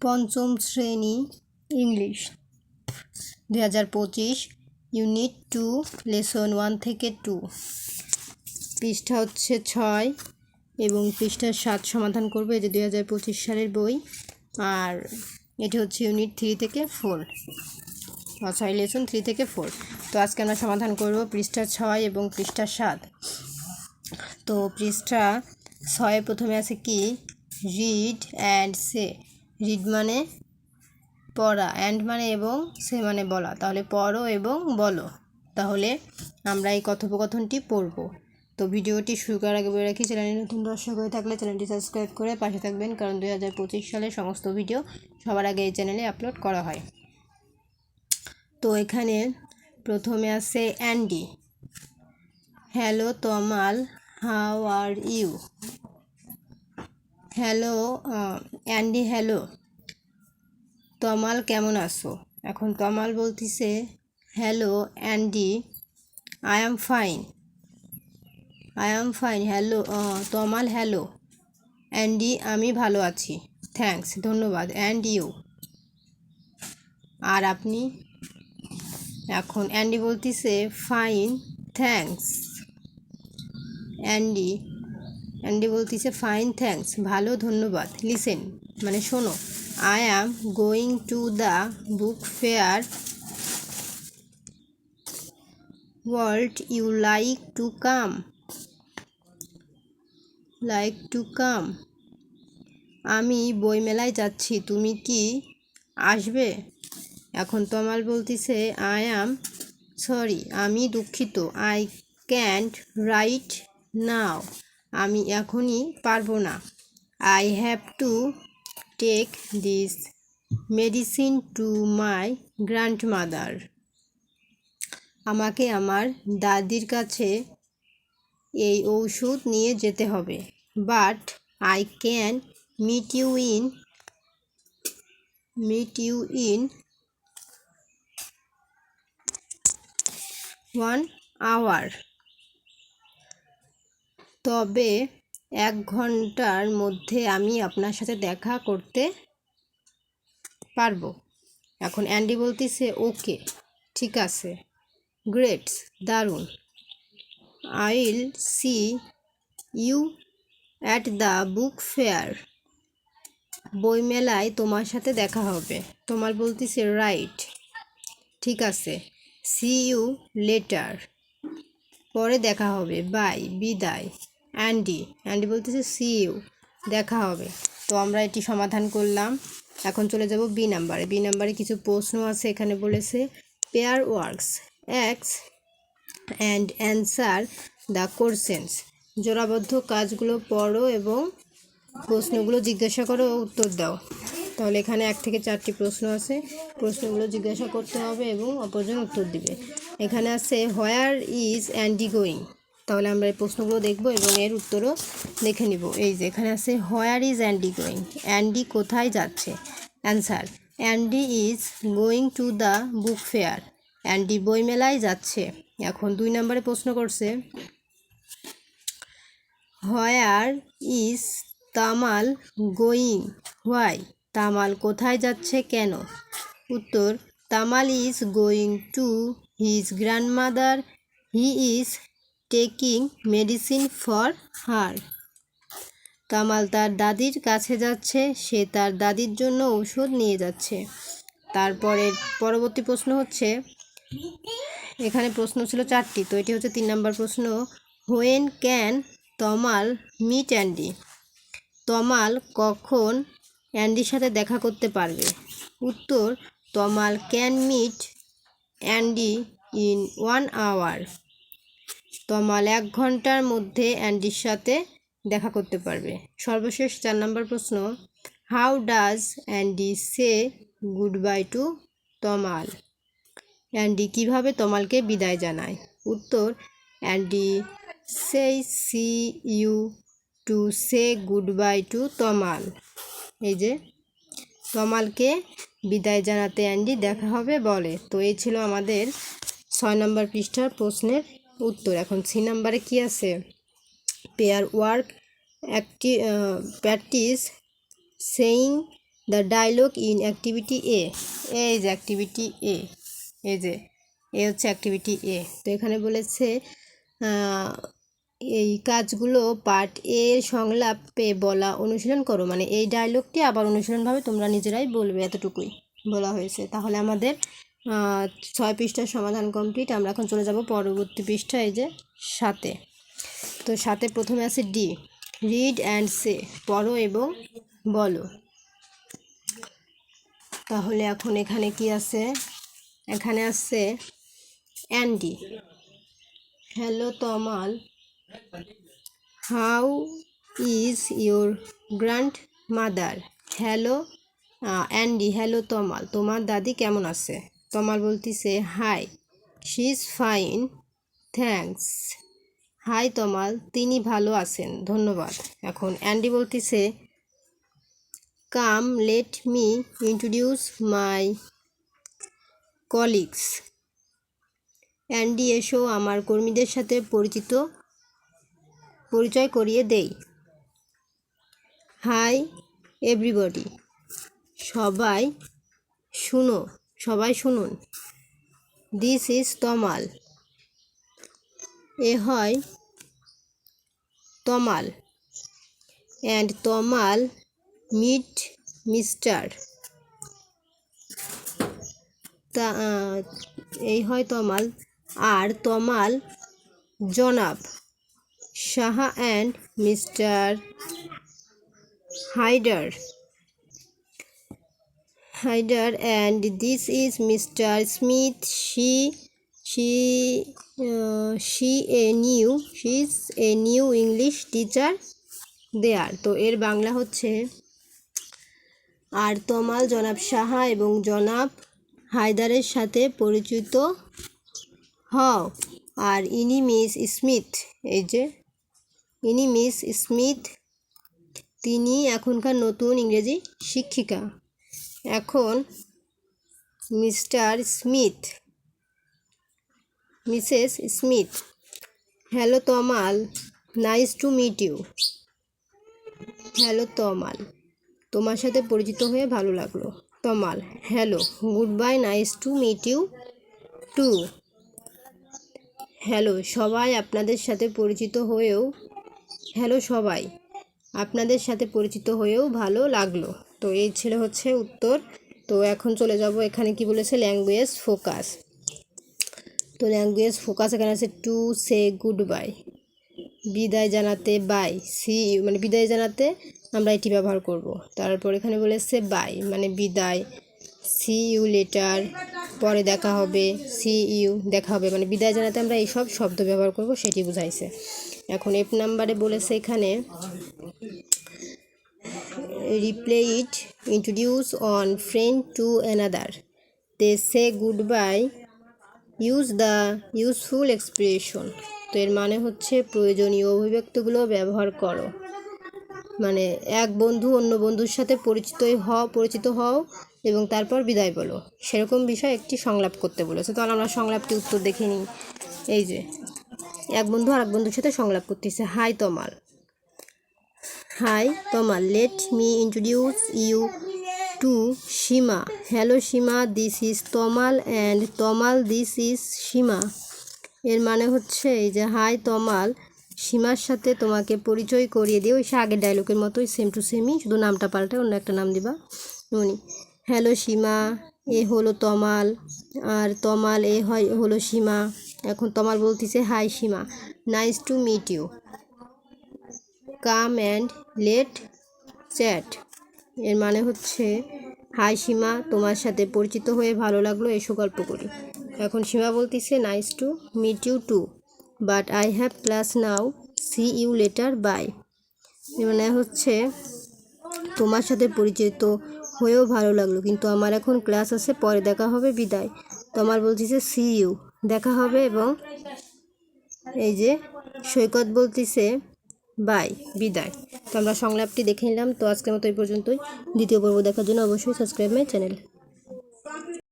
পঞ্চম শ্রেণি ইংলিশ। দুই হাজার পঁচিশ ইউনিট টু, লেসন ওয়ান থেকে টু। পৃষ্ঠা হচ্ছে ছয় এবং পৃষ্ঠার সাত সমাধান করব যে দুই হাজার পঁচিশ সালের বই। আর এটি হচ্ছে ইউনিট থ্রি থেকে ফোর। সরি লেসন থ্রি থেকে ফোর। তো আজকে আমরা সমাধান করব পৃষ্ঠা ছয় এবং পৃষ্ঠা সাত। তো পৃষ্ঠা ছয়ে প্রথমে আছে কি? Read and say. রিড মানে পড়া, অ্যান্ড মানে এবং সে মানে বলা। তাহলে পড়ো এবং বলো। তাহলে আমরা এই কথোপকথনটি পড়ব। তো ভিডিওটি শুরু করার আগে বলে রাখি, চ্যানেলে নতুন দর্শক হয়ে থাকলে চ্যানেলটি সাবস্ক্রাইব করে পাশে থাকবেন, কারণ দুই হাজার পঁচিশ সালের সমস্ত ভিডিও সবার আগে এই চ্যানেলে আপলোড করা হয়। তো এখানে প্রথমে আছে Andy. Hello, Tamal, how are you? Hello Andy hello Tamal, কেমন আছো? এখন তমাল বলতিছে hello Andy I am fine I am fine hello Tamal hello Andy আমি ভালো আছি। থ্যাঙ্কস ধন্যবাদ। অ্যান্ড ইউ আর আপনি? এখন অ্যান্ডি বলতিছে ফাইন থ্যাঙ্কস অ্যান্ডি অ্যান্ডি বলতিছে ফাইন থ্যাঙ্কস ভালো, ধন্যবাদ। লিসেন মানে শোনো I am going to the book fair would you like to come like to come আমি বইমেলায় যাচ্ছি। তুমি কি আসবে? এখন তমাল বলতিছে আই অ্যাম সরি আমি দুঃখিত। আই ক্যান্ট রাইট নাও আমি এখনই পারব না। I have to take this medicine to my grandmother আমাকে আমার দাদির কাছে এই ঔষধ নিয়ে যেতে হবে। But I can meet you in meet you in one hour তবে এক ঘণ্টার মধ্যে আমি আপনার সাথে দেখা করতে পারব। এখন অ্যান্ডি বলতেছে, ওকে, ঠিক আছে। গ্রেটস দারুণ। I'll see you at the book fair. বইমেলায় তোমার সাথে দেখা হবে। তোমার বলতেছে, রাইট, ঠিক আছে। See you later. পরে দেখা হবে। বাই, বিদায়। অ্যান্ডি। অ্যান্ডি বলতেছে সি ইউ। দেখা হবে। তো আমরা এটি সমাধান করলাম। এখন চলে যাব বি নাম্বারে। বি নাম্বারে কিছু প্রশ্ন আছে। এখানে বলেছে pair works X and answer the questions জোড়াবদ্ধ কাজগুলো পড়ো এবং প্রশ্নগুলো জিজ্ঞাসা করো ও উত্তর দাও। তাহলে এখানে এক থেকে চারটি প্রশ্ন আছে। প্রশ্নগুলো জিজ্ঞাসা করতে হবে এবং অপরজন উত্তর দিবে। এখানে আছে হোয়ার ইজ অ্যান্ডি গোয়িং তাহলে আমরা এই প্রশ্নগুলো দেখব এবং এর উত্তরও দেখে নিব। এই যে, এখানে আছে where is Andy going Andy কোথায় যাচ্ছে? Answer Andy is going to the book fair Andy বইমেলায় যাচ্ছে। এখন দুই নম্বরে প্রশ্ন করছে where is Tamal going why Tamal কোথায় যাচ্ছে কেন? উত্তর Tamal is going to his grandmother he is taking medicine for her. Tamal তার দাদির কাছে যাচ্ছে, সে তার দাদির জন্য ঔষধ নিয়ে যাচ্ছে। তারপরে পরবর্তী প্রশ্ন হচ্ছে, এখানে প্রশ্ন ছিল চারটি, তো এটি হচ্ছে তিন নম্বর প্রশ্ন। When, can, Tamal, meet, Andy. Tamal কখন অ্যান্ডির সাথে দেখা করতে পারবে? উত্তর, Tamal, can, meet, Andy in one hour. Tamal এক ঘণ্টার মধ্যে অ্যান্ডির সাথে দেখা করতে পারবে। সর্বশেষ চার নম্বর প্রশ্ন how does Andy say good bye to Tamal? Andy কীভাবে তমালকে বিদায় জানায়? উত্তর, Andy says see you to say good bye to Tamal. এই যে, তমালকে বিদায় জানাতে অ্যান্ডি দেখা হবে বলে। তো এই ছিল আমাদের ছয় নম্বর পৃষ্ঠার প্রশ্নের উত্তর, এখন সি নাম্বারে কি আছে? Pair work, অ্যাক্টি practice, saying the dialogue in activity A. এই যে অ্যাক্টিভিটি এ, এই যে, এ হচ্ছে অ্যাক্টিভিটি এ। তো এখানে বলেছে এই কাজগুলো পার্ট এ সংলাপে বলা অনুশীলন করো। মানে এই ডায়লগটি আবার অনুশীলনভাবে তোমরা নিজেরাই বলবে এতটুকুই বলা হয়েছে। তাহলে আমাদের ছয় পৃষ্ঠার সমাধান কমপ্লিট আমরা এখন চলে যাব পরবর্তী পৃষ্ঠা এই যে সাথে তো সাথে প্রথমে আছে ডি। রিড অ্যান্ড সে, পড়ো এবং বলো। তাহলে এখন এখানে কি আছে? এখানে আছে Andy. Hello Tamal, how is your grandmother hello Andy, hello Tamal, তোমার দাদি কেমন আছে? তমাল বলতিছে, hi she is fine thanks hi Tamal, তিনি ভালো আছেন, ধন্যবাদ। এখন অ্যান্ডি বলতিছে, come, let me introduce my colleagues. Andy এসো আমার কর্মীদের সাথে পরিচিত, পরিচয় করিয়ে দেই। হাই, এভরিবডি, সবাই, শুনো। সবাই শুনুন। দিস ইজ তমাল এ হয় Tamal and Tamal meet mister তা এই হয় তমাল আর তমাল জনাব। Saha and mister Haider Haider and this is mister Smith she she she a new she is a new English teacher there তো এর বাংলা হচ্ছে আর তমাল জনাব সাহা এবং জনাব হায়দারের সাথে পরিচিত হও। আর ইনি মিস স্মিথ। এই যে, ইনি মিস স্মিথ। তিনি এখনকার নতুন ইংরেজি শিক্ষিকা। এখন mister Smith, Mrs Smith, hello Tamal, nice to meet you. Hello Tamal, তোমার সাথে পরিচিত হয়ে ভালো লাগল। Tamal, hello good bye nice to meet you too. Hello, সবাই আপনাদের সাথে পরিচিত হয়েও, হ্যালো সবাই, আপনাদের সাথে পরিচিত হয়েও ভালো লাগল। তো এই ছিল হচ্ছে উত্তর। তো এখন চলে যাব এখানে কি বলেছে? ল্যাঙ্গুয়েজ ফোকাস তো ল্যাঙ্গুয়েজ ফোকাস এখানে আছে টু সে গুড বাই বিদায় জানাতে বাই সি মানে বিদায় জানাতে আমরা এটি ব্যবহার করব। তারপর এখানে বলেছে বাই মানে বিদায়। সি ইউ লেটার পরে দেখা হবে। সি ইউ দেখা হবে। মানে বিদায় জানাতে আমরা এইসব শব্দ ব্যবহার করব, সেটি বুঝাইছে। এখন এফ নাম্বারে বলেছে এখানে it introduce on friend to another they say good bye use the useful expression তো এর মানে হচ্ছে প্রয়োজনীয় অভিব্যক্তিগুলো ব্যবহার করো। মানে এক বন্ধু অন্য বন্ধুর সাথে পরিচিত হও পরিচিত হও এবং তারপর বিদায় বলো। সেরকম বিষয় একটি সংলাপ করতে বলেছে। তাহলে আমরা সংলাপটি উত্তর দেখে নিই। এই যে, এক বন্ধু আর এক বন্ধুর সাথে সংলাপ করতেছে। Hi Tamal. Hi Tamal let me introduce you to Seema hello Seema this is Tamal and Tamal this is Seema এর মানে হচ্ছে এই যে হাই তমাল সীমার সাথে তোমাকে পরিচয় করিয়ে দিও সে আগের ডায়লগের মতোই সেম টু সেমই শুধু নামটা পাল্টে অন্য একটা নাম দিবা। উনি হ্যালো সীমা এ হলো তমাল আর তমাল এ হয়, হলো সীমা এখন তমাল বলতেছে hi Seema nice to meet you come and let chat এর মানে হচ্ছে, হাই সীমা, তোমার সাথে পরিচিত হয়ে ভালো লাগল, এসো গল্প করি। এখন সীমা বলতেছে nice to meet you too but I have class now see you later bye মানে হচ্ছে, তোমার সাথে পরিচিত হয়েও ভালো লাগল, কিন্তু আমার এখন ক্লাস আছে, পরে দেখা হবে, বিদায়। তোমার বলতেছে সি ইউ দেখা হবে এবং এই যে সৈকত বলতেছে বাই, বিদায়। তো আমরা সংলাপটি দেখে নিলাম। তো আজকের মতো এই পর্যন্তই। দ্বিতীয় পর্ব দেখার জন্য অবশ্যই সাবস্ক্রাইব মাই চ্যানেল